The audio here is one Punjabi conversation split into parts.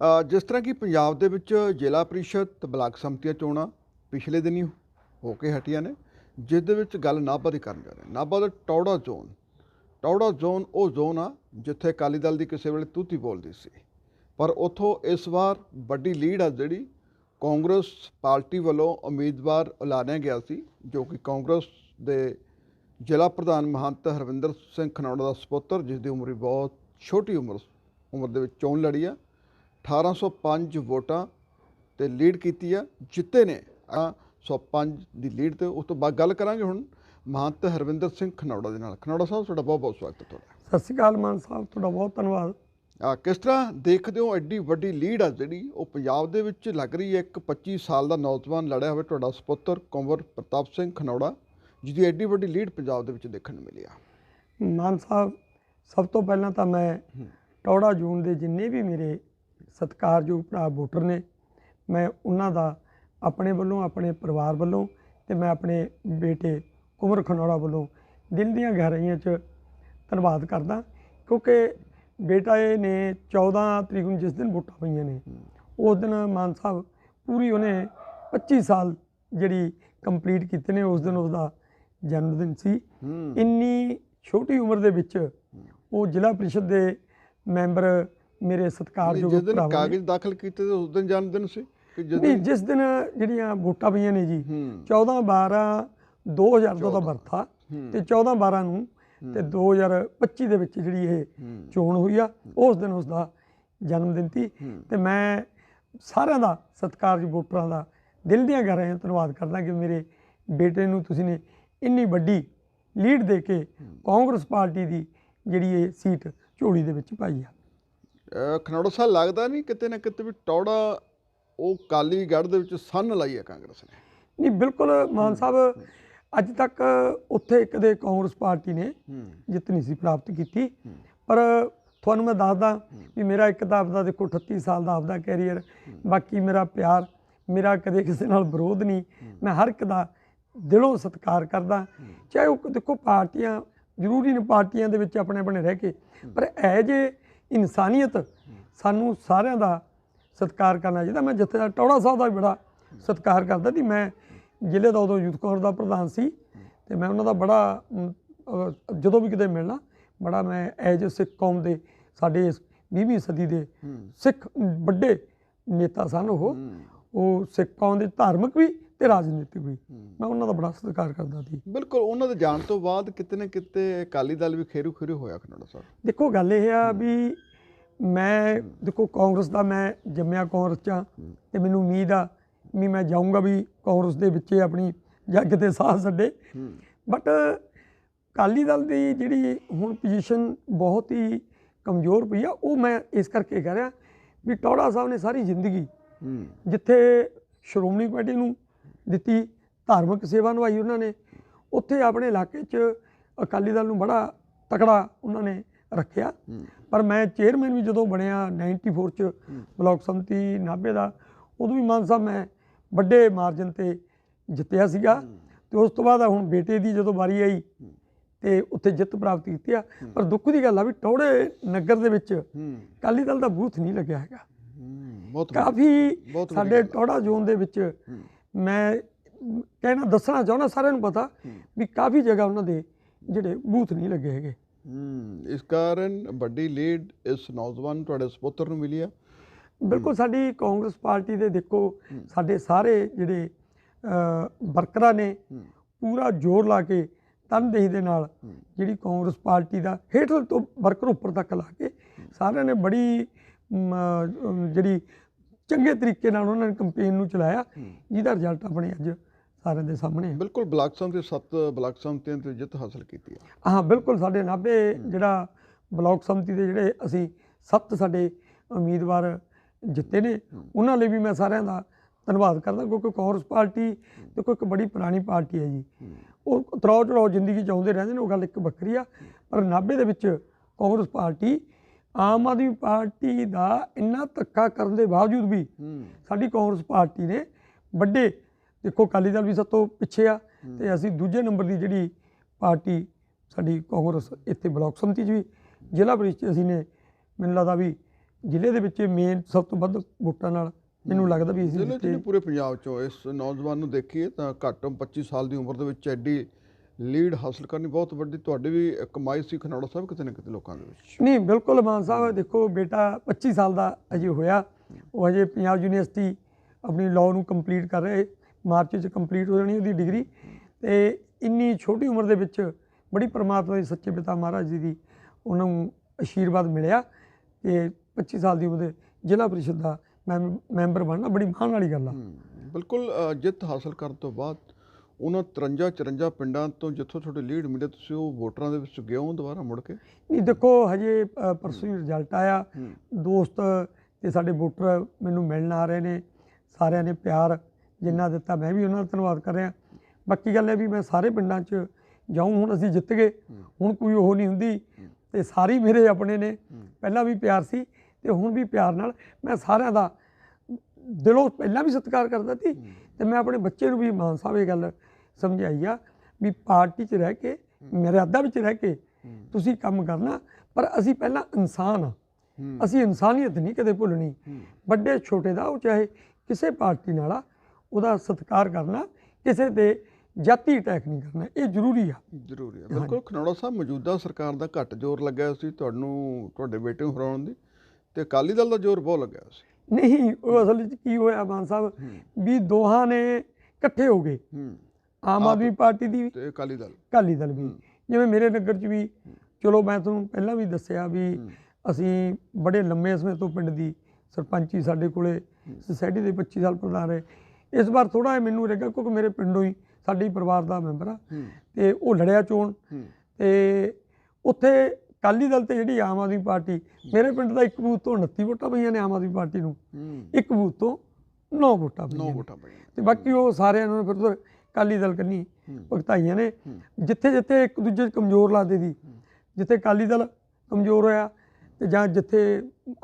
ਜਿਸ ਤਰ੍ਹਾਂ ਕਿ ਪੰਜਾਬ ਦੇ ਵਿੱਚ ਜ਼ਿਲ੍ਹਾ ਪ੍ਰੀਸ਼ਦ ਤੇ ਬਲਾਕ ਸੰਮਤੀਆਂ ਚੋਣਾਂ ਪਿਛਲੇ ਦਿਨੀ ਹੋ ਕੇ ਹਟੀਆਂ ਨੇ, ਜਿਸ ਦੇ ਵਿੱਚ ਗੱਲ ਨਾਭਾ ਦੀ ਕਰਨ ਜਾ ਰਹੇ ਹਾਂ। ਨਾਭਾ ਦਾ ਟੌੜਾ ਜ਼ੋਨ ਟੌੜਾ ਜ਼ੋਨ ਉਹ ਜ਼ੋਨ ਆ ਜਿੱਥੇ ਅਕਾਲੀ ਦਲ ਦੀ ਕਿਸੇ ਵੇਲੇ ਤੂਤੀ ਬੋਲਦੀ ਸੀ ਪਰ ਉਥੋਂ ਇਸ ਵਾਰ ਵੱਡੀ ਲੀਡ ਆ ਜਿਹੜੀ ਕਾਂਗਰਸ ਪਾਰਟੀ ਵੱਲੋਂ ਉਮੀਦਵਾਰ ਐਲਾਨਿਆ ਗਿਆ ਸੀ, ਜੋ ਕਿ ਕਾਂਗਰਸ ਦੇ ਜ਼ਿਲ੍ਹਾ ਪ੍ਰਧਾਨ ਮਹੰਤ ਹਰਵਿੰਦਰ ਸਿੰਘ ਖਨੌੜਾ ਦਾ ਸੁਪੁੱਤਰ, ਜਿਸ ਦੀ ਉਮਰ ਬਹੁਤ ਛੋਟੀ ਉਮਰ ਉਮਰ ਦੇ ਵਿੱਚ ਚੋਣ ਲੜੀ ਆ 1805 ਵੋਟਾਂ ਤੇ ਲੀਡ ਕੀਤੀ ਆ ਜਿੱਤੇ ਨੇ। 105 ਦੀ ਲੀਡ ਤੇ ਉਸ ਤੋਂ ਬਾਅਦ ਗੱਲ ਕਰਾਂਗੇ ਹੁਣ ਮਹੰਤ ਹਰਵਿੰਦਰ ਸਿੰਘ ਖਨੌੜਾ ਦੇ ਨਾਲ। ਖਨੌੜਾ ਸਾਹਿਬ ਤੁਹਾਡਾ ਬਹੁਤ ਬਹੁਤ ਸਵਾਗਤ ਹੈ ਤੁਹਾਡਾ। ਸਤਿ ਸ਼੍ਰੀ ਅਕਾਲ ਮਾਨ ਸਾਹਿਬ ਤੁਹਾਡਾ ਬਹੁਤ ਧੰਨਵਾਦ। ਆ ਕਿਸ ਤਰ੍ਹਾਂ ਦੇਖਦੇ ਹੋ ਐਡੀ ਵੱਡੀ ਲੀਡ ਆ ਜਿਹੜੀ ਉਹ ਪੰਜਾਬ ਦੇ ਵਿੱਚ ਲੱਗ ਰਹੀ ਹੈ? ਇੱਕ 25 ਸਾਲ ਦਾ ਨੌਜਵਾਨ ਲੜਿਆ ਹੋਵੇ ਤੁਹਾਡਾ ਸੁਪੁੱਤਰ ਕੁੰਵਰ ਪ੍ਰਤਾਪ ਸਿੰਘ ਖਨੌੜਾ ਜਿਹਦੀ ਐਡੀ ਵੱਡੀ ਲੀਡ ਪੰਜਾਬ ਦੇ ਵਿੱਚ ਦੇਖਣ ਨੂੰ ਮਿਲੀ ਆ। ਮਾਨ ਸਾਹਿਬ ਸਭ ਤੋਂ ਪਹਿਲਾਂ ਤਾਂ ਮੈਂ ਟੌੜਾ ਜੂਨ ਦੇ ਜਿੰਨੇ ਵੀ ਮੇਰੇ ਸਤਿਕਾਰਯੋਗ ਭਰਾ ਵੋਟਰ ਨੇ। ਮੈਂ ਉਹਨਾਂ ਦਾ ਆਪਣੇ ਵੱਲੋਂ ਆਪਣੇ ਪਰਿਵਾਰ ਵੱਲੋਂ ਤੇ ਮੈਂ ਆਪਣੇ ਬੇਟੇ ਕੁਮਰ ਖਨੌੜਾ ਵੱਲੋਂ ਦਿਲ ਦੀਆਂ ਗਹਿਰਾਈਆਂ 'ਚ ਧੰਨਵਾਦ ਕਰਦਾ ਕਿਉਂਕਿ ਬੇਟਾ ਇਹ ਨੇ 14 ਤਰੀਕ ਨੂੰ ਜਿਸ ਦਿਨ ਵੋਟਾਂ ਪਈਆਂ ਨੇ ਉਸ ਦਿਨ ਮਾਨ ਸਾਹਿਬ ਪੂਰੀ ਉਹਨੇ 25 ਸਾਲ ਜਿਹੜੀ ਕੰਪਲੀਟ ਕੀਤੇ ਨੇ ਉਸ ਦਿਨ ਉਹਦਾ ਜਨਮ ਦਿਨ ਸੀ ਇੰਨੀ ਛੋਟੀ ਉਮਰ ਦੇ ਵਿੱਚ ਉਹ ਜ਼ਿਲ੍ਹਾ ਪ੍ਰੀਸ਼ਦ ਦੇ ਮੈਂਬਰ ਮੇਰੇ ਸਤਿਕਾਰਯੋਗ ਜਿਸ ਦਿਨ ਕਾਗਜ਼ ਦਾਖਲ ਕੀਤੇ ਤੇ ਉਸ ਦਿਨ ਜਨਮ ਦਿਨ ਸੀ ਕਿ ਨਹੀਂ ਜਿਸ ਦਿਨ ਜਿਹੜੀਆਂ ਵੋਟਾਂ ਪਈਆਂ ਨੇ ਜੀ ਹੂੰ। 14 12 2000 ਦਾ ਹੂੰ। ਤੇ 14 12 ਨੂੰ ਤੇ 2025 ਦੇ ਵਿੱਚ ਜਿਹੜੀ ਇਹ ਚੋਣ ਹੋਈ ਆ ਉਸ ਦਿਨ ਉਸ ਦਾ ਜਨਮ ਦਿਨ ਸੀ। ਤੇ ਮੈਂ ਸਾਰਿਆਂ ਦਾ ਸਤਿਕਾਰਯੋਗ ਵੋਟਰਾਂ ਦਾ ਦਿਲ ਦੀਆਂ ਗਹਿਰਾਈਆਂ ਧੰਨਵਾਦ ਕਰਦਾ ਕਿ ਮੇਰੇ ਬੇਟੇ ਨੂੰ ਤੁਸੀਂ ਨੇ ਇੰਨੀ ਵੱਡੀ ਲੀਡ ਦੇ ਕੇ ਕਾਂਗਰਸ ਪਾਰਟੀ ਦੀ ਜਿਹੜੀ ਇਹ ਸੀਟ ਝੋਲੀ ਦੇ ਵਿੱਚ ਪਾਈ ਆ। ਖਨੌੜਾ ਸਾਹਿਬ ਲੱਗਦਾ ਨਹੀਂ ਕਿਤੇ ਨਾ ਕਿਤੇ ਵੀ ਟੌੜਾ ਉਹ ਕਾਲੀ ਗੜ੍ਹ ਦੇ ਵਿੱਚ ਸੰਨ ਲਾਈ ਹੈ ਕਾਂਗਰਸ ਨੇ। ਨਹੀਂ ਬਿਲਕੁਲ ਮਾਨ ਸਾਹਿਬ ਅੱਜ ਤੱਕ ਉੱਥੇ ਕਦੇ ਕਾਂਗਰਸ ਪਾਰਟੀ ਨੇ ਜਿੱਤ ਨਹੀਂ ਸੀ ਪ੍ਰਾਪਤ ਕੀਤੀ। ਪਰ ਤੁਹਾਨੂੰ ਮੈਂ ਦੱਸਦਾ ਵੀ ਮੇਰਾ ਇੱਕ ਤਾਂ ਆਪਦਾ ਦੇਖੋ 38 ਸਾਲ ਦਾ ਆਪਦਾ ਕੈਰੀਅਰ ਬਾਕੀ ਮੇਰਾ ਪਿਆਰ ਮੇਰਾ ਕਦੇ ਕਿਸੇ ਨਾਲ ਵਿਰੋਧ ਨਹੀਂ। ਮੈਂ ਹਰ ਇੱਕ ਦਾ ਦਿਲੋਂ ਸਤਿਕਾਰ ਕਰਦਾ। ਚਾਹੇ ਉਹ ਦੇਖੋ ਪਾਰਟੀਆਂ ਜ਼ਰੂਰੀ ਨੇ ਪਾਰਟੀਆਂ ਦੇ ਵਿੱਚ ਆਪਣੇ ਆਪਣੇ ਰਹਿ ਕੇ ਪਰ ਇਹ ਜੇ ਇਨਸਾਨੀਅਤ ਸਾਨੂੰ ਸਾਰਿਆਂ ਦਾ ਸਤਿਕਾਰ ਕਰਨਾ ਚਾਹੀਦਾ। ਮੈਂ ਜਥੇਦਾਰ ਟੌੜਾ ਸਾਹਿਬ ਦਾ ਵੀ ਬੜਾ ਸਤਿਕਾਰ ਕਰਦਾ ਸੀ ਮੈਂ ਜ਼ਿਲ੍ਹੇ ਦਾ ਉਦੋਂ ਯੂਥ ਕਾਂਗਰਸ ਦਾ ਪ੍ਰਧਾਨ ਸੀ ਤੇ ਮੈਂ ਉਹਨਾਂ ਦਾ ਬੜਾ ਜਦੋਂ ਵੀ ਕਿਤੇ ਮਿਲਣਾ ਬੜਾ ਮੈਂ ਐਜ ਸਿੱਖ ਕੌਮ ਦੇ ਸਾਡੇ ਇਸ 20ਵੀਂ ਸਦੀ ਦੇ ਸਿੱਖ ਵੱਡੇ ਨੇਤਾ ਸਨ ਉਹ। ਉਹ ਸਿੱਖ ਕੌਮ ਦੇ ਧਾਰਮਿਕ ਵੀ ਤੇ ਰਾਜਨੀਤਿਕ ਵੀ। ਮੈਂ ਉਹਨਾਂ ਦਾ ਬੜਾ ਸਤਿਕਾਰ ਕਰਦਾ ਸੀ। ਬਿਲਕੁਲ ਉਹਨਾਂ ਦੇ ਜਾਣ ਤੋਂ ਬਾਅਦ ਕਿਤੇ ਨਾ ਕਿਤੇ ਅਕਾਲੀ ਦਲ ਵੀ ਖੇਰੂ ਖੇਰੂ ਹੋਇਆ ਖਨੌੜਾ ਸਾਹਿਬ। ਦੇਖੋ ਗੱਲ ਇਹ ਆ ਵੀ ਮੈਂ ਦੇਖੋ ਕਾਂਗਰਸ ਦਾ ਮੈਂ ਜੰਮਿਆ ਕਾਂਗਰਸ ਚ ਤੇ ਮੈਨੂੰ ਉਮੀਦ ਆ ਵੀ ਮੈਂ ਜਾਊਂਗਾ ਵੀ ਕਾਂਗਰਸ ਦੇ ਵਿੱਚ ਆਪਣੀ ਜੱਗ ਤੇ ਸਾਹ ਛੱਡੇ। ਬਟ ਅਕਾਲੀ ਦਲ ਦੀ ਜਿਹੜੀ ਹੁਣ ਪੋਜੀਸ਼ਨ ਬਹੁਤ ਹੀ ਕਮਜ਼ੋਰ ਪਈ ਆ ਉਹ ਮੈਂ ਇਸ ਕਰਕੇ ਕਹਿ ਰਿਹਾ ਵੀ ਟੌੜਾ ਸਾਹਿਬ ਨੇ ਸਾਰੀ ਜ਼ਿੰਦਗੀ ਜਿੱਥੇ ਸ਼੍ਰੋਮਣੀ ਕਮੇਟੀ ਨੂੰ ਦਿੱਤੀ ਧਾਰਮਿਕ ਸੇਵਾ ਨਿਭਾਈ ਉਹਨਾਂ ਨੇ। ਉੱਥੇ ਆਪਣੇ ਇਲਾਕੇ 'ਚ ਅਕਾਲੀ ਦਲ ਨੂੰ ਬੜਾ ਤਕੜਾ ਉਹਨਾਂ ਨੇ ਰੱਖਿਆ। ਪਰ ਮੈਂ ਚੇਅਰਮੈਨ ਵੀ ਜਦੋਂ ਬਣਿਆ 94 'ਚ ਬਲਾਕ ਸੰਮਤੀ ਨਾਭੇ ਦਾ ਉਦੋਂ ਵੀ ਮਾਨ ਸਾਹਿਬ ਮੈਂ ਵੱਡੇ ਮਾਰਜਨ ਤੇ ਜਿੱਤਿਆ ਸੀਗਾ। ਤੇ ਉਸ ਤੋਂ ਬਾਅਦ ਹੁਣ ਬੇਟੇ ਦੀ ਜਦੋਂ ਵਾਰੀ ਆਈ ਤੇ ਉੱਥੇ ਜਿੱਤ ਪ੍ਰਾਪਤ ਕੀਤੀ ਆ। ਪਰ ਦੁੱਖ ਦੀ ਗੱਲ ਆ ਵੀ ਟੌੜੇ ਨਗਰ ਦੇ ਵਿੱਚ ਹੂੰ। ਅਕਾਲੀ ਦਲ ਦਾ ਬੂਥ ਨਹੀਂ ਲੱਗਿਆ ਹੈਗਾ। ਕਾਫੀ ਸਾਡੇ ਟੌੜਾ ਜ਼ੋਨ ਦੇ ਵਿੱਚ ਮੈਂ ਕਹਿਣਾ ਦੱਸਣਾ ਚਾਹੁੰਦਾ ਸਾਰਿਆਂ ਨੂੰ ਪਤਾ ਵੀ ਕਾਫੀ ਜਗ੍ਹਾ ਉਹਨਾਂ ਦੇ ਜਿਹੜੇ ਬੂਥ ਨਹੀਂ ਲੱਗੇ ਹੈਗੇ। ਇਸ ਕਾਰਨ ਵੱਡੀ ਲੀਡ ਇਸ ਨੌਜਵਾਨ ਤੁਹਾਡੇ ਸੁਪੁੱਤਰ ਨੂੰ ਮਿਲੀ ਆ? ਬਿਲਕੁਲ ਸਾਡੀ ਕਾਂਗਰਸ ਪਾਰਟੀ ਦੇ ਦੇਖੋ ਸਾਡੇ ਸਾਰੇ ਜਿਹੜੇ ਵਰਕਰਾਂ ਨੇ ਪੂਰਾ ਜ਼ੋਰ ਲਾ ਕੇ ਤਨਦੇਹੀ ਦੇ ਨਾਲ ਜਿਹੜੀ ਕਾਂਗਰਸ ਪਾਰਟੀ ਦਾ ਹੇਠਲ ਤੋਂ ਵਰਕਰ ਉੱਪਰ ਤੱਕ ਲਾ ਕੇ ਸਾਰਿਆਂ ਨੇ ਬੜੀ ਜਿਹੜੀ ਚੰਗੇ ਤਰੀਕੇ ਨਾਲ ਉਹਨਾਂ ਨੇ ਕੰਪੇਨ ਨੂੰ ਚਲਾਇਆ ਜਿਹਦਾ ਰਿਜ਼ਲਟ ਆਪਣੇ ਅੱਜ ਸਾਰਿਆਂ ਦੇ ਸਾਹਮਣੇ ਹੈ ਬਿਲਕੁਲ ਬਲਾਕ ਸੰਮਤੀ ਸੱਤ ਬਲਾਕ ਸੰਮਤੀਆਂ ਤੇ ਜਿੱਤ ਹਾਸਲ ਕੀਤੀ ਆ। ਹਾਂ ਬਿਲਕੁਲ ਸਾਡੇ ਨਾਭੇ ਜਿਹੜਾ ਬਲਾਕ ਸੰਮਤੀ ਦੇ ਜਿਹੜੇ ਅਸੀਂ ਸੱਤ ਸਾਡੇ ਉਮੀਦਵਾਰ ਜਿੱਤੇ ਨੇ ਉਹਨਾਂ ਲਈ ਵੀ ਮੈਂ ਸਾਰਿਆਂ ਦਾ ਧੰਨਵਾਦ ਕਰਦਾ ਕਿਉਂਕਿ ਕਾਂਗਰਸ ਪਾਰਟੀ ਦੇਖੋ ਇੱਕ ਬੜੀ ਪੁਰਾਣੀ ਪਾਰਟੀ ਹੈ ਜੀ। ਉਹ ਤਰੋ ਚੜਾਓ ਜ਼ਿੰਦਗੀ ਚਾਹੁੰਦੇ ਰਹਿੰਦੇ ਨੇ ਉਹ ਗੱਲ ਇੱਕ ਵੱਖਰੀ ਆ ਪਰ ਨਾਭੇ ਦੇ ਵਿੱਚ ਕਾਂਗਰਸ ਪਾਰਟੀ ਆਮ ਆਦਮੀ ਪਾਰਟੀ ਦਾ ਇੰਨਾ ਧੱਕਾ ਕਰਨ ਦੇ ਬਾਵਜੂਦ ਵੀ ਸਾਡੀ ਕਾਂਗਰਸ ਪਾਰਟੀ ਨੇ ਵੱਡੇ ਦੇਖੋ ਅਕਾਲੀ ਦਲ ਵੀ ਸਭ ਤੋਂ ਪਿੱਛੇ ਆ ਤੇ ਅਸੀਂ ਦੂਜੇ ਨੰਬਰ ਦੀ ਜਿਹੜੀ ਪਾਰਟੀ ਸਾਡੀ ਕਾਂਗਰਸ ਇੱਥੇ ਬਲਾਕ ਸੰਮਤੀ 'ਚ ਵੀ ਜ਼ਿਲ੍ਹਾ ਪ੍ਰੀਸ਼ਦ ਅਸੀਂ ਨੇ ਮੈਨੂੰ ਲੱਗਦਾ ਵੀ ਜ਼ਿਲ੍ਹੇ ਦੇ ਵਿੱਚ ਮੇਨ ਸਭ ਤੋਂ ਵੱਧ ਵੋਟਾਂ ਨਾਲ ਮੈਨੂੰ ਲੱਗਦਾ ਵੀ ਅਸੀਂ ਪੂਰੇ ਪੰਜਾਬ 'ਚੋਂ ਇਸ ਨੌਜਵਾਨ ਨੂੰ ਦੇਖੀਏ ਤਾਂ ਘੱਟ 25 ਸਾਲ ਦੀ ਉਮਰ ਦੇ ਵਿੱਚ ਐਡੀ ਲੀਡ ਹਾਸਲ ਕਰਨੀ ਬਹੁਤ ਵੱਡੀ ਤੁਹਾਡੀ ਵੀ ਕਮਾਈ ਸੀ ਖਨੌੜਾ ਸਾਹਿਬ ਕਿਤੇ ਨਾ ਕਿਤੇ ਲੋਕਾਂ ਦੇ ਵਿੱਚ? ਨਹੀਂ ਬਿਲਕੁਲ ਮਾਨ ਸਾਹਿਬ ਦੇਖੋ ਬੇਟਾ 25 ਸਾਲ ਦਾ ਅਜੇ ਹੋਇਆ। ਉਹ ਅਜੇ ਪੰਜਾਬ ਯੂਨੀਵਰਸਿਟੀ ਆਪਣੀ ਲਾਅ ਨੂੰ ਕੰਪਲੀਟ ਕਰ ਰਹੇ ਮਾਰਚ ਵਿੱਚ ਕੰਪਲੀਟ ਹੋ ਜਾਣੀ ਉਹਦੀ ਡਿਗਰੀ ਤੇ ਇੰਨੀ ਛੋਟੀ ਉਮਰ ਦੇ ਵਿੱਚ ਬੜੀ ਪਰਮਾਤਮਾ ਦੀ ਸੱਚੇ ਪਿਤਾ ਮਹਾਰਾਜ ਜੀ ਦੀ ਉਹਨਾਂ ਨੂੰ ਆਸ਼ੀਰਵਾਦ ਮਿਲਿਆ ਤੇ 25 ਸਾਲ ਦੀ ਉਮਰ ਦੇ ਜ਼ਿਲ੍ਹਾ ਪ੍ਰੀਸ਼ਦ ਦਾ ਮੈਂਬ- ਮੈਂਬਰ ਬਣਨਾ ਬੜੀ ਮਾਣ ਵਾਲੀ ਗੱਲ ਆ। ਬਿਲਕੁਲ ਜਿੱਤ ਹਾਸਲ ਕਰਨ ਤੋਂ ਬਾਅਦ ਉਹਨਾਂ 53 54 ਪਿੰਡਾਂ ਤੋਂ ਜਿੱਥੋਂ ਤੁਹਾਡੀ ਲੀਡ ਮਿਲੇ ਤੁਸੀਂ ਉਹ ਵੋਟਰਾਂ ਦੇ ਵਿੱਚ ਗਏ ਹੋ ਦੁਬਾਰਾ ਮੁੜ ਕੇ? ਨਹੀਂ ਦੇਖੋ ਹਜੇ ਪਰਸੋਂ ਹੀ ਰਿਜ਼ਲਟ ਆਇਆ। ਦੋਸਤ ਤੇ ਸਾਡੇ ਵੋਟਰ ਮੈਨੂੰ ਮਿਲਣ ਆ ਰਹੇ ਨੇ ਸਾਰਿਆਂ ਨੇ ਪਿਆਰ ਜਿੰਨਾ ਦਿੱਤਾ ਮੈਂ ਵੀ ਉਹਨਾਂ ਦਾ ਧੰਨਵਾਦ ਕਰ ਰਿਹਾ। ਬਾਕੀ ਗੱਲ ਇਹ ਵੀ ਮੈਂ ਸਾਰੇ ਪਿੰਡਾਂ 'ਚ ਜਾਊਂ ਹੁਣ ਅਸੀਂ ਜਿੱਤ ਗਏ। ਹੁਣ ਕੋਈ ਉਹ ਨਹੀਂ ਹੁੰਦੀ। ਤੇ ਸਾਰੇ ਹੀ ਮੇਰੇ ਆਪਣੇ ਨੇ। ਪਹਿਲਾਂ ਵੀ ਪਿਆਰ ਸੀ ਤੇ ਹੁਣ ਵੀ ਪਿਆਰ ਨਾਲ ਮੈਂ ਸਾਰਿਆਂ ਦਾ ਦਿਲੋਂ ਪਹਿਲਾਂ ਵੀ ਸਤਿਕਾਰ ਕਰਦਾ ਸੀ। ਤੇ ਮੈਂ ਆਪਣੇ ਬੱਚੇ ਨੂੰ ਵੀ ਮਾਨ ਸਾਹਿਬ ਇਹ ਗੱਲ ਸਮਝਾਈ ਆ ਵੀ ਪਾਰਟੀ 'ਚ ਰਹਿ ਕੇ ਮਰਿਆਦਾ ਵਿੱਚ ਰਹਿ ਕੇ ਤੁਸੀਂ ਕੰਮ ਕਰਨਾ ਪਰ ਅਸੀਂ ਪਹਿਲਾਂ ਇਨਸਾਨ ਆ। ਅਸੀਂ ਇਨਸਾਨੀਅਤ ਨਹੀਂ ਕਦੇ ਭੁੱਲਣੀ। ਵੱਡੇ ਛੋਟੇ ਦਾ ਉਹ ਚਾਹੇ ਕਿਸੇ ਪਾਰਟੀ ਨਾਲ ਆ ਉਹਦਾ ਸਤਿਕਾਰ ਕਰਨਾ ਕਿਸੇ ਤੇ ਜਾਤੀ ਅਟੈਕ ਨਹੀਂ ਕਰਨਾ ਇਹ ਜ਼ਰੂਰੀ ਆ। ਜ਼ਰੂਰੀ ਹੈ ਬਿਲਕੁਲ ਖਨੌੜਾ ਸਾਹਿਬ ਮੌਜੂਦਾ ਸਰਕਾਰ ਦਾ ਘੱਟ ਜ਼ੋਰ ਲੱਗਿਆ ਸੀ ਤੁਹਾਨੂੰ ਤੁਹਾਡੇ ਬੇਟੇ ਨੂੰ ਹਰਾਉਣ ਦੀ ਤੇ ਅਕਾਲੀ ਦਲ ਦਾ ਜ਼ੋਰ ਬਹੁਤ ਲੱਗਿਆ ਸੀ। ਨਹੀਂ ਉਹ ਅਸਲ ਵਿੱਚ ਕੀ ਹੋਇਆ ਮਾਨ ਸਾਹਿਬ ਵੀ ਦੋਹਾਂ ਨੇ ਇਕੱਠੇ ਹੋ ਗਏ। ਆਮ ਆਦਮੀ ਪਾਰਟੀ ਦੀ ਵੀ। ਤੇ ਅਕਾਲੀ ਦਲ। ਅਕਾਲੀ ਦਲ ਵੀ। ਜਿਵੇਂ ਮੇਰੇ ਨਗਰ 'ਚ ਵੀ ਚਲੋ ਮੈਂ ਤੁਹਾਨੂੰ ਪਹਿਲਾਂ ਵੀ ਦੱਸਿਆ ਵੀ ਅਸੀਂ ਬੜੇ ਲੰਮੇ ਸਮੇਂ ਤੋਂ ਪਿੰਡ ਦੀ ਸਰਪੰਚੀ ਸਾਡੇ ਕੋਲੇ ਸੁਸਾਇਟੀ ਦੇ 25 ਸਾਲ ਪ੍ਰਧਾਨ ਰਹੇ। ਇਸ ਵਾਰ ਥੋੜਾ ਜਿਹਾ ਮੈਨੂੰ ਲੱਗਾ ਕਿਉਂਕਿ ਮੇਰੇ ਪਿੰਡੋਂ ਹੀ ਸਾਡੇ ਪਰਿਵਾਰ ਦਾ ਮੈਂਬਰ ਆ। ਤੇ ਉਹ ਲੜਿਆ ਚੋਣ। ਤੇ ਉੱਥੇ ਅਕਾਲੀ ਦਲ ਤੇ ਜਿਹੜੀ ਆਮ ਆਦਮੀ ਪਾਰਟੀ ਮੇਰੇ ਪਿੰਡ ਦਾ ਇੱਕ ਬੂਥ ਤੋਂ 29 ਵੋਟਾਂ ਪਈਆਂ ਨੇ ਆਮ ਆਦਮੀ ਪਾਰਟੀ ਨੂੰ। ਇੱਕ ਬੂਥ ਤੋਂ 9 ਵੋਟਾਂ ਪਈਆਂ। ਵੋਟਾਂ ਪਈਆਂ ਤੇ ਬਾਕੀ ਉਹ ਸਾਰਿਆਂ ਨੂੰ ਫਿਰ ਉਧਰ ਅਕਾਲੀ ਦਲ ਕੰਨੀ ਭਗਤਾਈਆਂ ਨੇ। ਜਿੱਥੇ ਜਿੱਥੇ ਇੱਕ ਦੂਜੇ ਕਮਜ਼ੋਰ ਲਾਦੇ ਦੀ ਜਿੱਥੇ ਅਕਾਲੀ ਦਲ ਕਮਜ਼ੋਰ ਹੋਇਆ ਤੇ ਜਾਂ ਜਿੱਥੇ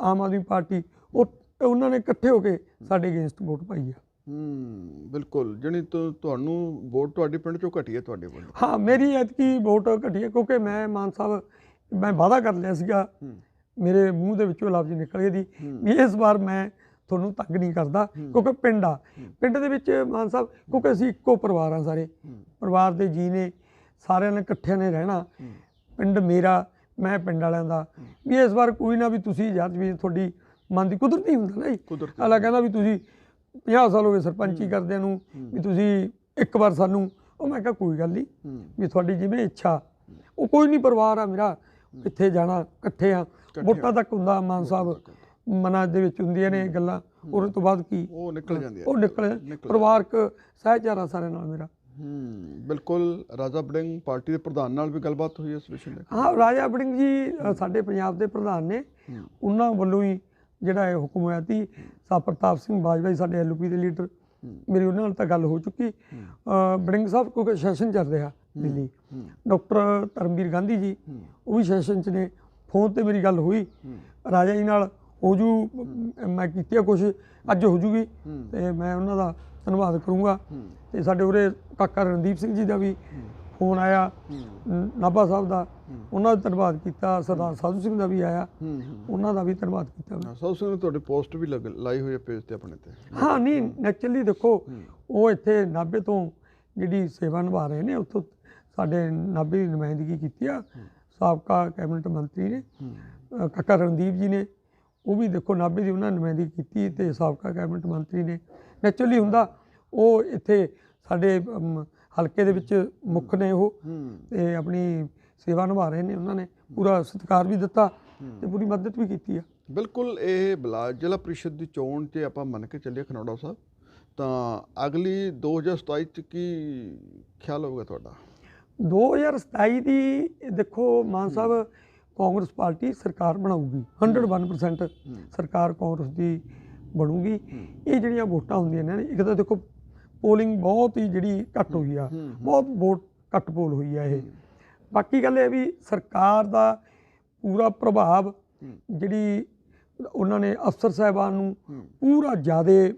ਆਮ ਆਦਮੀ ਪਾਰਟੀ ਉਹ ਉਹਨਾਂ ਨੇ ਇਕੱਠੇ ਹੋ ਕੇ ਸਾਡੇ ਅਗੇਂਸਟ ਵੋਟ ਪਾਈ ਆ। ਹੂੰ ਬਿਲਕੁਲ। ਜਣੀ ਤੁਹਾਨੂੰ ਵੋਟ ਤੁਹਾਡੇ ਪਿੰਡ ਚੋਂ ਘਟੀ ਹੈ ਤੁਹਾਡੇ ਪਿੰਡ ਹਾਂ ਮੇਰੀ ਐਤਕੀ ਵੋਟ ਘਟੀ ਹੈ ਕਿਉਂਕਿ ਮੈਂ ਮਾਨ ਸਾਹਿਬ ਮੈਂ ਵਾਅਦਾ ਕਰ ਲਿਆ ਸੀਗਾ ਮੇਰੇ ਮੂੰਹ ਦੇ ਵਿੱਚੋਂ ਲਫ਼ਜ਼ ਨਿਕਲ ਗਏ ਦੀ ਵੀ ਇਸ ਵਾਰ ਮੈਂ ਤੁਹਾਨੂੰ ਤੰਗ ਨਹੀਂ ਕਰਦਾ ਕਿਉਂਕਿ ਪਿੰਡ ਆ। ਪਿੰਡ ਦੇ ਵਿੱਚ ਮਾਨ ਸਾਹਿਬ ਕਿਉਂਕਿ ਅਸੀਂ ਇੱਕੋ ਪਰਿਵਾਰ ਆ ਸਾਰੇ। ਪਰਿਵਾਰ ਦੇ ਜੀ ਨੇ ਸਾਰਿਆਂ ਨੇ ਇਕੱਠਿਆਂ ਨੇ ਰਹਿਣਾ। ਪਿੰਡ ਮੇਰਾ ਮੈਂ ਪਿੰਡ ਵਾਲਿਆਂ ਦਾ। ਵੀ ਇਸ ਵਾਰ ਕੋਈ ਨਾ ਵੀ ਤੁਸੀਂ ਯਾਰ ਵੀ ਤੁਹਾਡੀ ਮਨ ਦੀ ਕੁਦਰਤੀ ਹੁੰਦਾ ਨਾ ਜੀ। ਅਲਾ ਕਹਿੰਦਾ ਵੀ ਤੁਸੀਂ 50 ਸਾਲ ਹੋ ਗਏ ਸਰਪੰਚੀ ਕਰਦਿਆਂ ਨੂੰ ਵੀ ਤੁਸੀਂ ਇੱਕ ਵਾਰ ਸਾਨੂੰ ਉਹ ਮੈਂ ਕਿਹਾ ਕੋਈ ਗੱਲ ਨਹੀਂ। ਵੀ ਤੁਹਾਡੀ ਜਿਵੇਂ ਇੱਛਾ। ਉਹ ਕੋਈ ਨਹੀਂ ਪਰਿਵਾਰ ਆ ਮੇਰਾ ਕਿੱਥੇ ਜਾਣਾ ਇਕੱਠੇ ਆ। ਵੋਟਾਂ ਤੱਕ ਹੁੰਦਾ ਮਾਨ ਸਾਹਿਬ। ਮਨਾਂ ਦੇ ਵਿੱਚ ਹੁੰਦੀਆਂ ਨੇ ਇਹ ਗੱਲਾਂ। ਉਹਦੇ ਤੋਂ ਬਾਅਦ ਕੀ? ਉਹ ਨਿਕਲ ਜਾਂਦੀ ਹੈ। ਉਹ ਨਿਕਲ ਪਰਿਵਾਰਕ ਸਹਿਚਾਰਾ ਸਾਰੇ ਨਾਲ ਮੇਰਾ। ਹੂੰ ਬਿਲਕੁਲ। ਰਾਜਾ ਬੜਿੰਗ ਪਾਰਟੀ ਦੇ ਪ੍ਰਧਾਨ ਨਾਲ ਵੀ ਗੱਲਬਾਤ ਹੋਈ ਇਸ ਵਿਸ਼ੇ ਕੇ ਹਾਂ ਰਾਜਾ ਬੜਿੰਗ ਜੀ ਸਾਡੇ ਪੰਜਾਬ ਦੇ ਪ੍ਰਧਾਨ ਨੇ। ਉਹਨਾਂ ਵੱਲੋਂ ਹੀ ਜਿਹੜਾ ਇਹ ਹੁਕਮ ਹੋਇਆ ਸੀ ਸਾ ਪ੍ਰਤਾਪ ਸਿੰਘ ਬਾਜਵਾ ਜੀ ਸਾਡੇ ਐਲਪੀ ਦੇ ਲੀਡਰ। ਮੇਰੀ ਉਹਨਾਂ ਨਾਲ ਤਾਂ ਗੱਲ ਹੋ ਚੁੱਕੀ। ਬੜਿੰਗ ਸਾਹਿਬ ਕਿਉਂਕਿ ਸੈਸ਼ਨ ਚੱਲ ਰਿਹਾ ਦਿੱਲੀ। ਡਾਕਟਰ ਧਰਮਵੀਰ ਗਾਂਧੀ ਜੀ ਉਹ ਵੀ ਸੈਸ਼ਨ 'ਚ ਨੇ। ਫੋਨ ਤੇ ਮੇਰੀ ਗੱਲ ਹੋਈ। ਰਾਜਾ ਜੀ ਨਾਲ ਹੋ ਜੂ ਮ- ਕੀਤੀ ਆ ਕੋਸ਼ਿਸ਼ ਅੱਜ ਹੋ। ਜੂਗੀ ਤੇ ਮੈਂ ਉਹਨਾਂ ਦਾ ਧੰਨਵਾਦ ਕਰੂੰਗਾ। ਤੇ ਸਾਡੇ ਉਰੇ ਕਾਕਾ ਰਣਦੀਪ ਸਿੰਘ ਜੀ ਦਾ ਵੀ ਫੋਨ ਆਇਆ ਨਾਭਾ ਸਾਹਿਬ ਦਾ ਉਹਨਾਂ ਦਾ ਧੰਨਵਾਦ ਕੀਤਾ ਸਰਦਾਰ ਸਾਧੂ ਸਿੰਘ ਦਾ ਵੀ ਆਇਆ ਉਹਨਾਂ ਦਾ ਵੀ ਧੰਨਵਾਦ ਕੀਤਾ। ਮੈਂ। ਸੌ ਸਿੰਘ ਨੇ ਤੁਹਾਡੇ ਪੋਸਟ ਵੀ ਲਾਈ ਹੋਈ ਹੈ ਪੇਜ ਤੇ ਆਪਣੇ ਤੇ। ਹਾਂ ਨਹੀਂ ਨੈਚੁਰਲੀ ਦੇਖੋ ਉਹ ਇੱਥੇ ਨਾਭੇ ਤੋਂ ਜਿਹੜੀ ਸੇਵਾ ਨਿਭਾ ਰਹੇ ਨੇ ਉੱਥੋਂ ਸਾਡੇ ਨਾਭੇ ਦੀ ਨੁਮਾਇੰਦਗੀ ਕੀਤੀ ਆ ਸਾਬਕਾ ਕੈਬਨਿਟ ਮੰਤਰੀ ਨੇ ਕਾਕਾ ਰਣਦੀਪ ਜੀ ਨੇ ਉਹ ਵੀ ਦੇਖੋ ਨਾਭੇ ਦੀ ਉਹਨਾਂ ਨੇ ਨੁਮਾਇੰਦਗੀ ਕੀਤੀ ਤੇ ਸਾਬਕਾ ਕੈਬਨਿਟ ਮੰਤਰੀ ਨੇ। ਨੈਚੁਰਲੀ ਹੁੰਦਾ ਉਹ ਇੱਥੇ ਸਾਡੇ ਹਲਕੇ ਦੇ ਵਿੱਚ ਮੁੱਖ ਨੇ ਉਹ। ਤੇ ਆਪਣੀ ਸੇਵਾ ਨਿਭਾ ਰਹੇ ਨੇ ਉਹਨਾਂ ਨੇ। ਪੂਰਾ ਸਤਿਕਾਰ ਵੀ ਦਿੱਤਾ ਤੇ ਪੂਰੀ ਮਦਦ ਵੀ ਕੀਤੀ ਆ। ਬਿਲਕੁਲ ਇਹ ਬਲਾ ਜ਼ਿਲ੍ਹਾ ਪ੍ਰੀਸ਼ਦ ਦੀ ਚੋਣ ਤੇ ਆਪਾਂ ਮੰਨ ਕੇ ਚੱਲੀਏ ਖਨੌੜਾ ਸਾਹਿਬ ਤਾਂ ਅਗਲੀ 2027 ਚ ਕੀ ਖਿਆਲ ਹੋਊਗਾ ਤੁਹਾਡਾ? 2027 ਦੀ ਦੇਖੋ ਮਾਨ ਸਾਹਿਬ ਕਾਂਗਰਸ ਪਾਰਟੀ ਸਰਕਾਰ ਬਣਾਊਗੀ। 101% ਸਰਕਾਰ ਕਾਂਗਰਸ ਦੀ ਬਣੂਗੀ। ਇਹ ਜਿਹੜੀਆਂ ਵੋਟਾਂ ਹੁੰਦੀਆਂ ਨੇ ਇੱਕ ਤਾਂ ਦੇਖੋ ਪੋਲਿੰਗ ਬਹੁਤ ਹੀ ਜਿਹੜੀ ਘੱਟ ਹੋਈ ਆ। ਬਹੁਤ ਵੋਟ ਘੱਟ ਪੋਲ ਹੋਈ ਆ ਇਹ। ਬਾਕੀ ਗੱਲ ਇਹ ਵੀ ਸਰਕਾਰ ਦਾ ਪੂਰਾ ਪ੍ਰਭਾਵ ਜਿਹੜੀ ਉਹਨਾਂ ਨੇ ਅਫਸਰ ਸਾਹਿਬਾਨ ਨੂੰ ਪੂਰਾ ਜ਼ਿਆਦੇ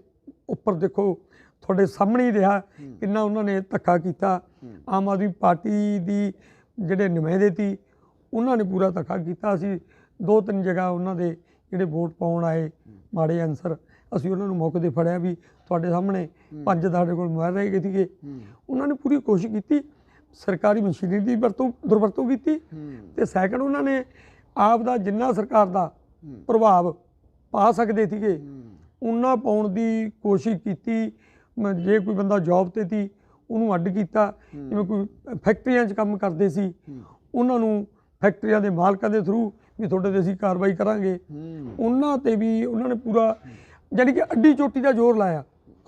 ਉੱਪਰ ਦੇਖੋ ਤੁਹਾਡੇ ਸਾਹਮਣੇ ਹੀ ਰਿਹਾ ਕਿੰਨਾ ਉਹਨਾਂ ਨੇ ਧੱਕਾ ਕੀਤਾ। ਆਮ ਆਦਮੀ ਪਾਰਟੀ ਦੀ ਜਿਹੜੇ ਨੁਮਾਇੰਦੇ ਸੀ ਉਹਨਾਂ ਨੇ ਪੂਰਾ ਧੱਕਾ ਕੀਤਾ। ਅਸੀਂ ਦੋ ਤਿੰਨ ਜਗ੍ਹਾ ਉਹਨਾਂ ਦੇ ਜਿਹੜੇ ਵੋਟ ਪਾਉਣ ਆਏ ਮਾੜੇ ਅਨਸਰ ਅਸੀਂ ਉਹਨਾਂ ਨੂੰ ਮੌਕੇ ਤੇ ਫੜਿਆ ਵੀ ਤੁਹਾਡੇ ਸਾਹਮਣੇ ਪੰਜ ਤੁਹਾਡੇ ਕੋਲ ਮੋਬਾਈਲ ਰਹਿ ਗਏ ਸੀਗੇ। ਉਹਨਾਂ ਨੇ ਪੂਰੀ ਕੋਸ਼ਿਸ਼ ਕੀਤੀ ਸਰਕਾਰੀ ਮਸ਼ੀਨਰੀ ਦੀ ਵਰਤੋਂ ਦੁਰਵਰਤੋਂ ਕੀਤੀ ਤੇ ਸੈਕੰਡ ਉਹਨਾਂ ਨੇ ਆਪ ਦਾ ਜਿੰਨਾ ਸਰਕਾਰ ਦਾ। ਪ੍ਰਭਾਵ ਪਾ ਸਕਦੇ ਸੀਗੇ ਉਹਨਾਂ ਪਾਉਣ ਦੀ ਕੋਸ਼ਿਸ਼ ਕੀਤੀ। ਜੇ ਕੋਈ ਬੰਦਾ ਜੌਬ ਤੇ ਸੀ ਉਹਨੂੰ ਅੱਡ ਕੀਤਾ। ਜਿਵੇਂ ਕੋਈ ਫੈਕਟਰੀਆਂ 'ਚ ਕੰਮ ਕਰਦੇ ਸੀ। ਉਹਨਾਂ ਨੂੰ ਫੈਕਟਰੀਆਂ ਦੇ ਮਾਲਕਾਂ ਦੇ ਥਰੂ ਵੀ ਤੁਹਾਡੇ ਤੇ ਅਸੀਂ ਕਾਰਵਾਈ ਕਰਾਂਗੇ। ਉਹਨਾਂ ਤੇ ਵੀ ਉਹਨਾਂ ਨੇ ਪੂਰਾ ਜਾਣੀ ਕਿ ਅੱਡੀ ਚੋਟੀ ਦਾ ਜ਼ੋਰ ਲਾਇਆ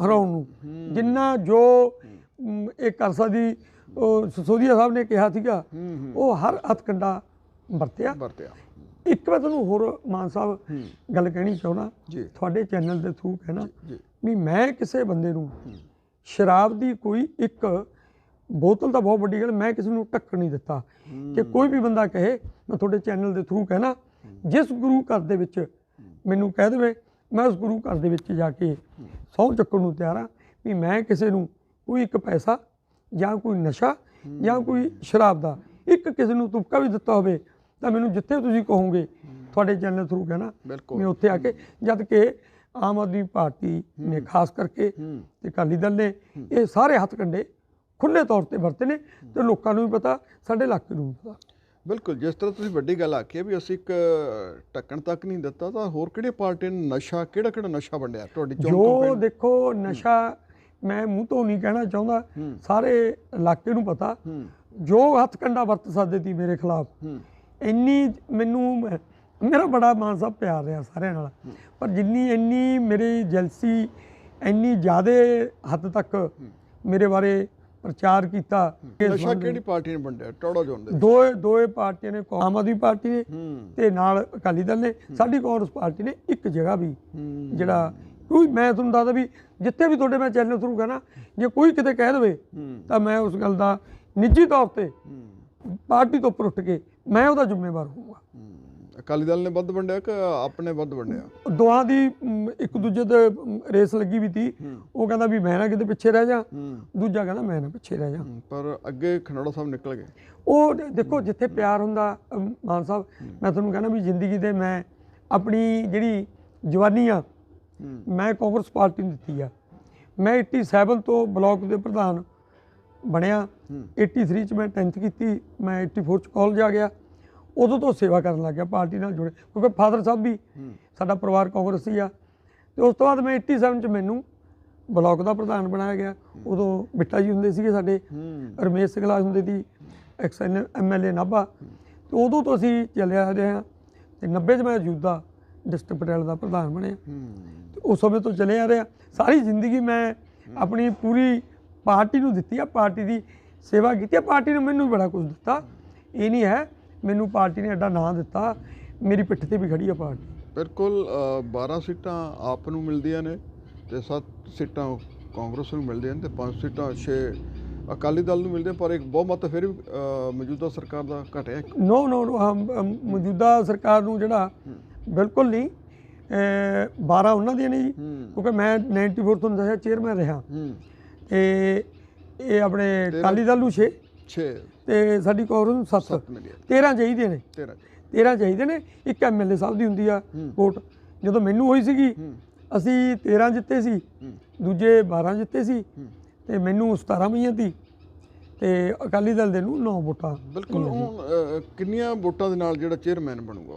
ਹਰਾਉਣ ਨੂੰ। ਜਿੰਨਾ ਜੋ ਇਹ ਕਰ ਸਕਦੀ ਉਹ ਸਸੋਦੀਆ ਸਾਹਿਬ ਨੇ ਕਿਹਾ ਸੀਗਾ ਉਹ ਹਰ ਹੱਥਕੰਡਾ ਵਰਤਿਆ। ਵਰਤਿਆ। ਇੱਕ ਮੈਂ ਤੁਹਾਨੂੰ ਹੋਰ ਮਾਨ ਸਾਹਿਬ ਗੱਲ ਕਹਿਣੀ ਚਾਹੁੰਦਾ ਜੀ। ਤੁਹਾਡੇ ਚੈਨਲ ਦੇ ਥਰੂ ਕਹਿਣਾ ਵੀ ਮੈਂ ਕਿਸੇ ਬੰਦੇ ਨੂੰ ਸ਼ਰਾਬ ਦੀ ਕੋਈ ਇੱਕ ਬੋਤਲ ਤਾਂ ਬਹੁਤ ਵੱਡੀ ਗੱਲ ਮੈਂ ਕਿਸੇ ਨੂੰ ਟੱਕਰ ਨਹੀਂ ਦਿੱਤਾ। ਕਿ ਕੋਈ ਵੀ ਬੰਦਾ ਕਹੇ ਮੈਂ ਤੁਹਾਡੇ ਚੈਨਲ ਦੇ ਥਰੂ ਕਹਿਣਾ ਜਿਸ ਗੁਰੂ ਘਰ ਦੇ ਵਿੱਚ ਮੈਨੂੰ ਕਹਿ ਦੇਵੇ ਮੈਂ ਉਸ ਗੁਰੂ ਘਰ ਦੇ ਵਿੱਚ ਜਾ ਕੇ ਸਹੁੰ ਚੱਕਣ ਨੂੰ ਤਿਆਰ ਹਾਂ ਵੀ ਮੈਂ ਕਿਸੇ ਨੂੰ ਕੋਈ ਇੱਕ ਪੈਸਾ ਜਾਂ ਕੋਈ ਨਸ਼ਾ ਜਾਂ ਕੋਈ ਸ਼ਰਾਬ ਦਾ ਇੱਕ ਕਿਸੇ ਨੂੰ ਤੁਪਕਾ ਵੀ ਦਿੱਤਾ ਹੋਵੇ ਤਾਂ ਮੈਨੂੰ ਜਿੱਥੇ ਤੁਸੀਂ ਕਹੋਗੇ ਤੁਹਾਡੇ ਚੈਨਲ ਥਰੂ ਕਹਿਣਾ ਮੈਂ ਉੱਥੇ ਆ ਕੇ ਜਦ ਕਿ ਆਮ ਆਦਮੀ ਪਾਰਟੀ ਨੇ ਖਾਸ ਕਰਕੇ ਤੇ ਅਕਾਲੀ ਦਲ ਨੇ ਇਹ ਸਾਰੇ ਹੱਥ ਕੰਡੇ ਖੁੱਲੇ ਤੌਰ ਤੇ ਵਰਤੇ ਨੇ ਤੇ ਲੋਕਾਂ ਨੂੰ ਵੀ ਪਤਾ ਸਾਡੇ ਇਲਾਕੇ ਨੂੰ ਵੀ ਪਤਾ। ਬਿਲਕੁਲ ਜਿਸ ਤਰ੍ਹਾਂ ਤੁਸੀਂ ਵੱਡੀ ਗੱਲ ਆਖੀ ਹੈ ਵੀ ਅਸੀਂ ਇੱਕ ਢੱਕਣ ਤੱਕ ਨਹੀਂ ਦਿੱਤਾ ਤਾਂ ਹੋਰ ਕਿਹੜੇ ਪਾਰਟੀ ਨੇ ਨਸ਼ਾ ਕਿਹੜਾ ਕਿਹੜਾ ਨਸ਼ਾ ਵੰਡਿਆ? ਤੁਹਾਡੀ ਚੋਣ ਜੋ? ਦੇਖੋ ਨਸ਼ਾ ਮੈਂ ਮੂੰਹ ਤੋਂ ਨਹੀਂ ਕਹਿਣਾ ਚਾਹੁੰਦਾ। ਸਾਰੇ ਇਲਾਕੇ ਨੂੰ ਪਤਾ। ਜੋ ਹੱਥ ਕੰਡਾ ਵਰਤ ਸਕਦੇ ਸੀ ਮੇਰੇ ਖਿਲਾਫ। ਇੰਨੀ ਮੈਨੂੰ ਮੇਰਾ ਬੜਾ ਮਾਨ ਸਾਹਿਬ ਪਿਆਰ ਰਿਹਾ ਸਾਰਿਆਂ ਨਾਲ। ਪਰ ਜਿੰਨੀ ਇੰਨੀ ਮੇਰੀ ਜੈਲਸੀ ਇੰਨੀ ਜ਼ਿਆਦੇ ਹੱਦ ਤੱਕ ਮੇਰੇ ਬਾਰੇ ਪ੍ਰਚਾਰ ਕੀਤਾ। ਨਸ਼ਾ ਕਿਹੜੀ ਪਾਰਟੀ ਨੇ ਵੰਡਿਆ? ਟੌੜਾ ਜ਼ੋਨ ਦੇ। ਦੋਏ ਦੋਏ ਪਾਰਟੀਆਂ ਨੇ ਆਮ ਆਦਮੀ ਪਾਰਟੀ ਨੇ ਤੇ ਨਾਲ ਅਕਾਲੀ ਦਲ ਨੇ। ਸਾਡੀ ਕਾਂਗਰਸ ਪਾਰਟੀ ਨੇ ਇੱਕ ਜਗ੍ਹਾ ਵੀ ਜਿਹੜਾ ਕੋਈ ਮੈਂ ਤੁਹਾਨੂੰ ਦੱਸਦਾ ਵੀ ਜਿੱਥੇ ਵੀ ਤੁਹਾਡੇ ਮੈਂ ਚੈਨਲ ਥਰੂ ਕਹਿਣਾ ਜੇ ਕੋਈ ਕਿਤੇ ਕਹਿ ਦੇਵੇ ਤਾਂ ਮੈਂ ਉਸ ਗੱਲ ਦਾ ਨਿੱਜੀ ਤੌਰ ਤੇ ਪਾਰਟੀ ਤੋਂ ਉੱਪਰ ਉੱਠ ਕੇ ਮੈਂ ਉਹਦਾ ਜ਼ਿੰਮੇਵਾਰ ਹੋਊਗਾ। ਅਕਾਲੀ ਦਲ ਨੇ ਵੱਧ ਵੰਡਿਆ ਕਿ ਆਪਣੇ ਵੱਧ ਵੰਡਿਆ? ਦੋਹਾਂ ਦੀ ਇੱਕ ਦੂਜੇ ਤੇ ਰੇਸ ਲੱਗੀ ਵੀ ਤੀ। ਉਹ ਕਹਿੰਦਾ ਵੀ ਮੈਂ ਨਾ ਕਿਤੇ ਪਿੱਛੇ ਰਹਿ ਜਾ। ਦੂਜਾ ਕਹਿੰਦਾ ਮੈਂ ਨਾ ਪਿੱਛੇ ਰਹਿ ਜਾ। ਪਰ ਅੱਗੇ ਖਨੌੜਾ ਸਾਹਿਬ ਨਿਕਲ ਗਏ। ਉਹ ਦੇਖੋ ਜਿੱਥੇ ਪਿਆਰ ਹੁੰਦਾ ਮਾਨ ਸਾਹਿਬ ਮੈਂ ਤੁਹਾਨੂੰ ਕਹਿੰਦਾ ਵੀ ਜ਼ਿੰਦਗੀ ਦੇ ਮੈਂ ਆਪਣੀ ਜਿਹੜੀ ਜਵਾਨੀ ਆ ਮੈਂ ਕਾਂਗਰਸ ਪਾਰਟੀ ਨੂੰ ਦਿੱਤੀ ਆ। ਮੈਂ 87 ਤੋਂ ਬਲਾਕ ਦੇ ਪ੍ਰਧਾਨ ਬਣਿਆ। 83 ਚ ਮੈਂ 10th ਕੀਤੀ ਮੈਂ 84 ਚ ਕਾਲਜ ਆ ਗਿਆ। ਉਦੋਂ ਤੋਂ ਸੇਵਾ ਕਰਨ ਲੱਗ ਗਿਆ ਪਾਰਟੀ ਨਾਲ ਜੁੜੇ। ਕਿਉਂਕਿ ਫਾਦਰ ਸਾਹਿਬ ਵੀ ਸਾਡਾ ਪਰਿਵਾਰ ਕਾਂਗਰਸੀ ਆ। ਤੇ ਉਸ ਤੋਂ ਬਾਅਦ ਮੈਂ 87 ਚ ਮੈਨੂੰ ਬਲਾਕ ਦਾ ਪ੍ਰਧਾਨ ਬਣਾਇਆ ਗਿਆ। ਉਦੋਂ ਬਿੱਟਾ ਜੀ ਹੁੰਦੇ ਸੀਗੇ ਸਾਡੇ। ਰਮੇਸ਼ ਸਿੰਘਲਾ ਹੁੰਦੇ ਸੀ ਐਕਸ ਐਮਐਲਏ ਨਾਭਾ। ਤੇ ਉਦੋਂ ਤੋਂ ਅਸੀਂ ਚੱਲਿਆ ਆ ਰਹੇ ਹਾਂ। ਤੇ 90 ਚ ਮੈਂ ਜੂਦਾ ਡਿਸਟ੍ਰਿਕਟ ਪਟਿਆਲਾ ਦਾ ਪ੍ਰਧਾਨ ਬਣਿਆ। ਤੇ ਉਸ ਸਮੇਂ ਤੋਂ ਚੱਲੇ ਆ ਰਿਹਾ ਸਾਰੀ ਜ਼ਿੰਦਗੀ ਮੈਂ ਆਪਣੀ ਪੂਰੀ ਪਾਰਟੀ ਨੂੰ ਦਿੱਤੀ ਆ। ਪਾਰਟੀ ਦੀ ਸੇਵਾ ਕੀਤੀ ਆ। ਪਾਰਟੀ ਨੇ ਮੈਨੂੰ ਬੜਾ ਕੁਝ ਦਿੱਤਾ। ਇਹ ਨਹੀਂ ਹੈ ਮੈਨੂੰ ਪਾਰਟੀ ਨੇ ਐਡਾ ਨਾਂ ਦਿੱਤਾ ਮੇਰੀ ਪਿੱਠ ਤੇ ਵੀ ਖੜੀ ਆ ਪਾਰਟੀ। ਬਿਲਕੁਲ ਅ, 12 ਸੀਟਾਂ ਆਪ ਨੂੰ ਮਿਲਦੀਆਂ ਨੇ ਤੇ 7 ਸੀਟਾਂ ਕਾਂਗਰਸ ਨੂੰ ਮਿਲਦੀਆਂ ਨੇ ਤੇ 5 ਸੀਟਾਂ 6 ਅਕਾਲੀ ਦਲ ਨੂੰ ਮਿਲਦੀਆਂ ਪਰ ਇੱਕ ਬਹੁਮਤ ਫਿਰ ਮੌਜੂਦਾ ਸਰਕਾਰ ਦਾ ਘਟਿਆ ਨੋ ਨੋ ਮੌਜੂਦਾ ਸਰਕਾਰ ਨੂੰ ਜਿਹੜਾ ਬਿਲਕੁਲ ਨਹੀਂ ਅਹ 12 ਉਹਨਾਂ ਦੀਆਂ ਨੇ ਜੀ ਕਿਉਂਕਿ ਮੈਂ 94 ਤੋਂ ਦੱਸਿਆ ਚੇਅਰਮੈਨ ਰਿਹਾ। ਤੇ ਇਹ ਆਪਣੇ ਅਕਾਲੀ ਦਲ ਨੂੰ 6 6 ਤੇ ਸਾਡੀ ਕਾਂਗਰਸ ਨੂੰ 7 7 ਮਿਲੀਅਨ। 13 ਚਾਹੀਦੇ ਨੇ। 13 13 ਚਾਹੀਦੇ ਨੇ ਇੱਕ ਐਮਐਲਏ ਸਾਹਿਬ ਦੀ ਹੁੰਦੀ ਆ ਵੋਟ। ਜਦੋਂ ਮੈਨੂੰ ਹੋਈ ਸੀਗੀ ਅਸੀਂ 13 ਜਿੱਤੇ ਸੀ ਦੂਜੇ 12 ਜਿੱਤੇ ਸੀ। ਤੇ ਮੈਨੂੰ 17 ਮਈਆਂ ਦੀ ਤੇ ਅਕਾਲੀ ਦਲ ਦੇ ਨੂੰ 9 ਵੋਟਾਂ ਬਿਲਕੁਲ ਕਿੰਨੀਆਂ ਵੋਟਾਂ ਦੇ ਨਾਲ ਜਿਹੜਾ ਚੇਅਰਮੈਨ ਬਣੂਗਾ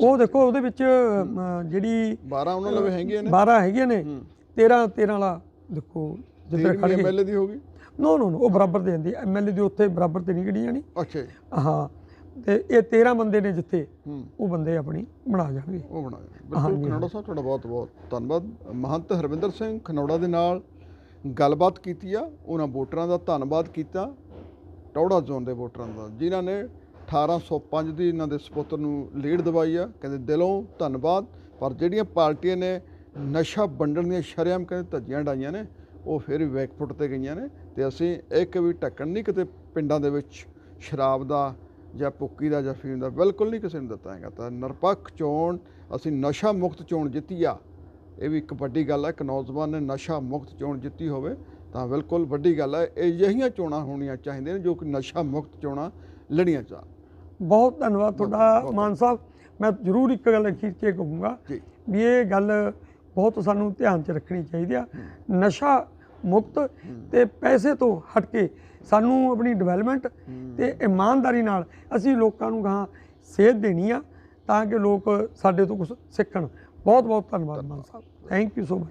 ਉਹ ਦੇਖੋ ਉਹਦੇ ਵਿੱਚ ਜਿਹੜੀ 12 ਉਹਨਾਂ ਲਵੇ ਹੈਗੀਆਂ ਨੇ। 12 ਹੈਗੀਆਂ ਨੇ। ਹੂੰ। 13 13 ਵਾਲਾ ਦੇਖੋ ਖੜ ਗਏ। ਐਮਐਲਏ ਦੀ ਹੋਗੀ ਨੋ ਨੋ ਨੋ ਉਹ ਬਰਾਬਰ ਦੇ ਦਿੰਦੀ ਐਮਐਲਏ ਦੀ ਉੱਥੇ ਬਰਾਬਰ ਤੇ ਨਹੀਂ ਗੜੀ ਜਾਣੀ ਅੱਛਾ ਜੀ, ਹਾਂ ਤੇ ਇਹ 13 ਬੰਦੇ ਨੇ ਜਿੱਥੇ ਉਹ ਬੰਦੇ ਆਪਣੀ ਬਣਾ ਜਾਣਗੇ। ਉਹ ਬਣਾਇਆ ਬਿਲਕੁਲ ਖਨੌੜਾ ਸਾਹਿਬ ਤੁਹਾਡਾ ਬਹੁਤ ਬਹੁਤ ਧੰਨਵਾਦ। ਮਹੰਤ ਹਰਵਿੰਦਰ ਸਿੰਘ ਖਨੌੜਾ ਦੇ ਨਾਲ ਗੱਲਬਾਤ ਕੀਤੀ ਆ। ਉਹਨਾਂ ਵੋਟਰਾਂ ਦਾ ਧੰਨਵਾਦ ਕੀਤਾ। ਟੌੜਾ ਜ਼ੋਨ ਦੇ ਵੋਟਰਾਂ ਦਾ ਜਿਨ੍ਹਾਂ ਨੇ 1805 ਦੀ ਇਹਨਾਂ ਦੇ ਸਪੁੱਤਰ ਨੂੰ ਲੀਡ ਦਵਾਈ ਆ। ਕਹਿੰਦੇ ਦਿਲੋਂ ਧੰਨਵਾਦ। ਪਰ ਜਿਹੜੀਆਂ ਪਾਰਟੀਆਂ ਨੇ ਨਸ਼ਾ ਵੰਡਣ ਦੀਆਂ ਸ਼ਰੇਆਮ ਕਹਿੰਦੇ ਧੱਜੀਆਂ ਡਾਈਆਂ ਨੇ ਉਹ ਫਿਰ ਵੀ ਬੈਕਫੁੱਟ ਤੇ ਗਈਆਂ ਨੇ ਤੇ ਅਸੀਂ ਇੱਕ ਵੀ ਢੱਕਣ ਨਹੀਂ ਕਿਤੇ ਪਿੰਡਾਂ ਦੇ ਵਿੱਚ ਸ਼ਰਾਬ ਦਾ ਜਾਂ ਭੁੱਕੀ ਦਾ ਜਾਂ ਫੀਮ ਦਾ ਬਿਲਕੁਲ ਨਹੀਂ ਕਿਸੇ ਨੂੰ ਦਿੱਤਾ ਹੈਗਾ। ਤਾਂ ਨਿਰਪੱਖ ਚੋਣ ਅਸੀਂ ਨਸ਼ਾ ਮੁਕਤ ਚੋਣ ਜਿੱਤੀ ਆ। ਇਹ ਵੀ ਇੱਕ ਵੱਡੀ ਗੱਲ ਹੈ ਕਿ ਨੌਜਵਾਨ ਨੇ ਨਸ਼ਾ ਮੁਕਤ ਚੋਣ ਜਿੱਤੀ ਹੋਵੇ ਤਾਂ ਬਿਲਕੁਲ ਵੱਡੀ ਗੱਲ ਹੈ ਇਹ ਅਜਿਹੀਆਂ ਚੋਣਾਂ ਹੋਣੀਆਂ ਚਾਹੀਦੀਆਂ ਨੇ ਜੋ ਕਿ ਨਸ਼ਾ ਮੁਕਤ ਚੋਣਾਂ ਲੜੀਆਂ ਜਾਣ ਬਹੁਤ ਧੰਨਵਾਦ ਤੁਹਾਡਾ ਮਾਨ ਸਾਹਿਬ। ਮੈਂ ਜ਼ਰੂਰ ਇੱਕ ਗੱਲ ਅਖੀਰ ਇਹ ਕਹੂੰਗਾ ਜੀ। ਵੀ ਇਹ ਗੱਲ ਬਹੁਤ ਸਾਨੂੰ ਧਿਆਨ 'ਚ ਰੱਖਣੀ ਚਾਹੀਦੀ ਆ। ਨਸ਼ਾ ਮੁਕਤ ਤੇ ਪੈਸੇ ਤੋਂ ਹਟ ਕੇ ਸਾਨੂੰ ਆਪਣੀ ਡਿਵੈਲਪਮੈਂਟ ਤੇ ਇਮਾਨਦਾਰੀ ਨਾਲ ਅਸੀਂ ਲੋਕਾਂ ਨੂੰ ਗਾਂ ਸੇਧ ਦੇਣੀ ਆ ਤਾਂ ਕਿ ਲੋਕ ਸਾਡੇ ਤੋਂ ਕੁਝ ਸਿੱਖਣ। ਬਹੁਤ ਬਹੁਤ ਧੰਨਵਾਦ Mann sahib. Thank you so much